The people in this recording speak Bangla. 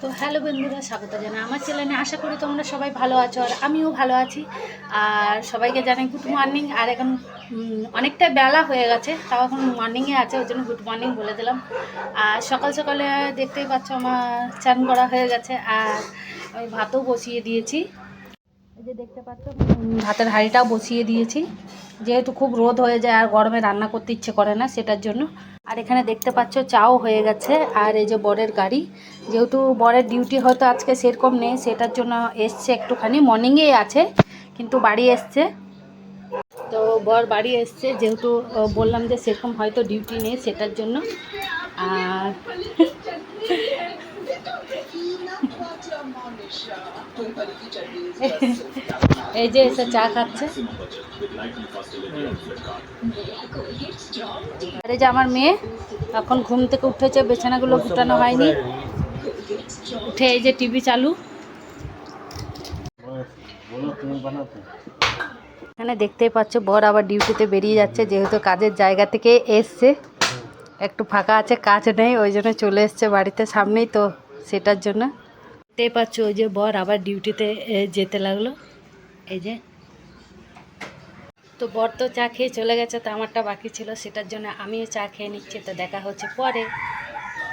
তো হ্যালো বন্ধুরা, স্বাগত জানাই আমার চ্যানেলে আশা করি তোমরা সবাই ভালো আছো আর আমিও ভালো আছি। আর সবাইকে জানাই গুড মর্নিং আর এখন অনেকটা বেলা হয়ে গেছে, তাও এখন মর্নিংয়ে আছে, ওই জন্য গুড মর্নিং বলে দিলাম। আর সকাল সকালে দেখতেই পাচ্ছ আমার চান করা হয়ে গেছে, আর আমি ভাতও বসিয়ে দিয়েছি। এই যে দেখতে পাচ্ছ ভাতের হাঁড়িটাও বসিয়ে দিয়েছি। যেহেতু খুব রোদ হয়ে যায় আর গরমে রান্না করতে ইচ্ছে করে না সেটার জন্য। আর এখানে দেখতে পাচ্ছ চাও হয়ে গেছে আর এই যে বরের গাড়ি। যেহেতু বরের ডিউটি হয়তো আজকে সেরকম নেই সেটার জন্য এসছে একটুখানি। মর্নিংয়েই আছে কিন্তু বাড়ি এসছে। তো বর বাড়ি এসছে যেহেতু বললাম যে সেরকম হয়তো ডিউটি নেই সেটার জন্য। আর এই যে এসে চা খাচ্ছে। আর যে আমার মেয়ে, এখন ঘুম থেকে উঠেছে, বিছানাগুলো গুটানো হয়নি। উঠে এই যে টিভি চালু। এখানে দেখতেই পাচ্ছ, বর আবার ডিউটিতে বেরিয়ে যাচ্ছে, যেহেতু কাজের জায়গা থেকে এসছে। একটু ফাঁকা আছে, কাজ নেই, ওই জন্য চলে এসছে বাড়িতে সামনেই, তো সেটার জন্য। দেখতেই পাচ্ছ, ওই যে বর আবার ডিউটিতে যেতে লাগল। এই যে। তো বর তো চা খেয়ে চলে গেছে, তো আমারটা বাকি ছিল, সেটার জন্য আমিও চা খেয়ে নিচ্ছি, তো দেখা হচ্ছে পরে।